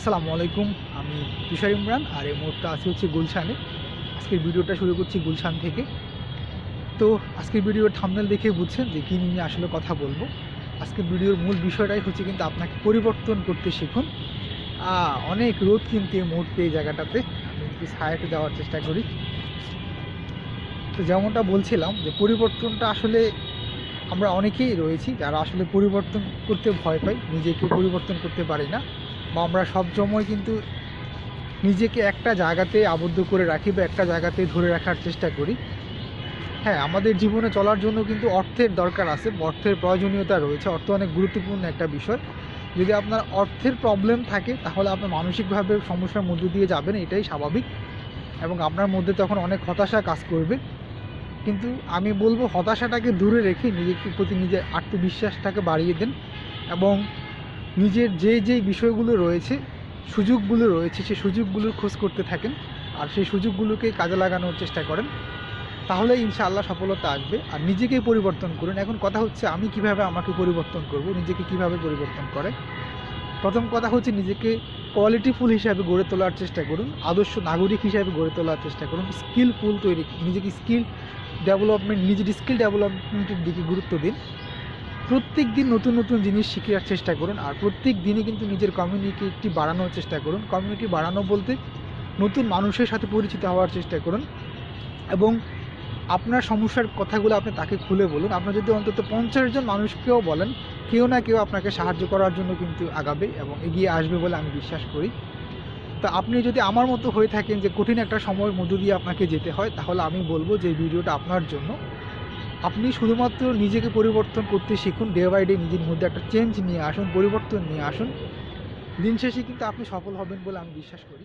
আসসালামু আলাইকুম, আমি তুষার ইমরান আর এই মুহূর্তে আছি হচ্ছে গুলশানে। আজকের ভিডিওটা শুরু করছি গুলশান থেকে। তো আজকের ভিডিওর থামনেল দেখে বুঝছেন যে কী নিয়ে আসলে কথা বলব। আজকের ভিডিওর মূল বিষয়টাই হচ্ছে কিন্তু আপনাকে পরিবর্তন করতে শিখুন। অনেক রোদ কিন্তু এই মুহূর্তে এই জায়গাটাতে। আমি ছায়াতে যাওয়ার চেষ্টা করি। তো যেমনটা বলছিলাম যে পরিবর্তনটা আসলে আমরা অনেকেই রয়েছি যারা আসলে পরিবর্তন করতে ভয় পাই, নিজেকে পরিবর্তন করতে পারি না। আমরা সব সময় কিন্তু নিজেকে একটা জায়গাতে আবদ্ধ করে রাখি বা একটা জায়গাতে ধরে রাখার চেষ্টা করি। হ্যাঁ আমাদের জীবনে চলার জন্য কিন্তু অর্থের দরকার আছে, অর্থের প্রয়োজনীয়তা রয়েছে। অর্থ অনেক গুরুত্বপূর্ণ একটা বিষয়। যদি আপনার অর্থের প্রবলেম থাকে, তাহলে আপনি মানসিকভাবে সমস্যার মধ্যে দিয়ে যাবেন, এটাই স্বাভাবিক। এবং আপনার মধ্যে তখন অনেক হতাশা কাজ করবে। কিন্তু আমি বলব, হতাশাটাকে দূরে রেখে নিজেকে প্রতি নিজের আত্মবিশ্বাসটাকে বাড়িয়ে দেন। এবং নিজের যে যে বিষয়গুলো রয়েছে, সুযোগগুলো রয়েছে সেই সুযোগগুলোর খোঁজ করতে থাকেন আর সেই সুযোগগুলোকে কাজে লাগানোর চেষ্টা করেন। তাহলে ইনশাআল্লাহ সফলতা আসবে। আর নিজেকেই পরিবর্তন করুন। এখন কথা হচ্ছে, আমি কীভাবে আমাকে পরিবর্তন করব? নিজেকে কীভাবে পরিবর্তন করে? প্রথম কথা হচ্ছে, নিজেকে কোয়ালিটিফুল হিসাবে গড়ে তোলার চেষ্টা করুন। আদর্শ নাগরিক হিসাবে গড়ে তোলার চেষ্টা করুন। স্কিলফুল তৈরি, নিজেকে স্কিল ডেভেলপমেন্ট নিজের স্কিল ডেভেলপমেন্টের দিকে গুরুত্ব দিন। প্রত্যেক দিন নতুন নতুন জিনিস শেখার চেষ্টা করুন, আর প্রত্যেক দিনই কিন্তু নিজের কমিউনিটি বাড়ানোর চেষ্টা করুন। কমিউনিটি বাড়ানো বলতে নতুন মানুষের সাথে পরিচিত হওয়ার চেষ্টা করুন এবং আপনার সমস্যার কথাগুলো আপনি তাকে খুলে বলুন। আপনার যদি অন্তত পঞ্চাশ জন মানুষকেও বলেন, কেউ না কেউ আপনাকে সাহায্য করার জন্য কিন্তু আগাবে এবং এগিয়ে আসবে বলে আমি বিশ্বাস করি। তা আপনি যদি আমার মতো হয়ে থাকেন যে কঠিন একটা সময়ের মধ্য দিয়ে আপনাকে যেতে হয়, তাহলে আমি বলব যে ভিডিওটা আপনার জন্য। আপনি শুধুমাত্র নিজেকে পরিবর্তন করতে শিখুন ডে বাই ডে নিজের মধ্যে একটা চেঞ্জ নিয়ে আসুন, পরিবর্তন নিয়ে আসুন। দিন শেষে কিন্তু আপনি সফল হবেন বলে আমি বিশ্বাস করি।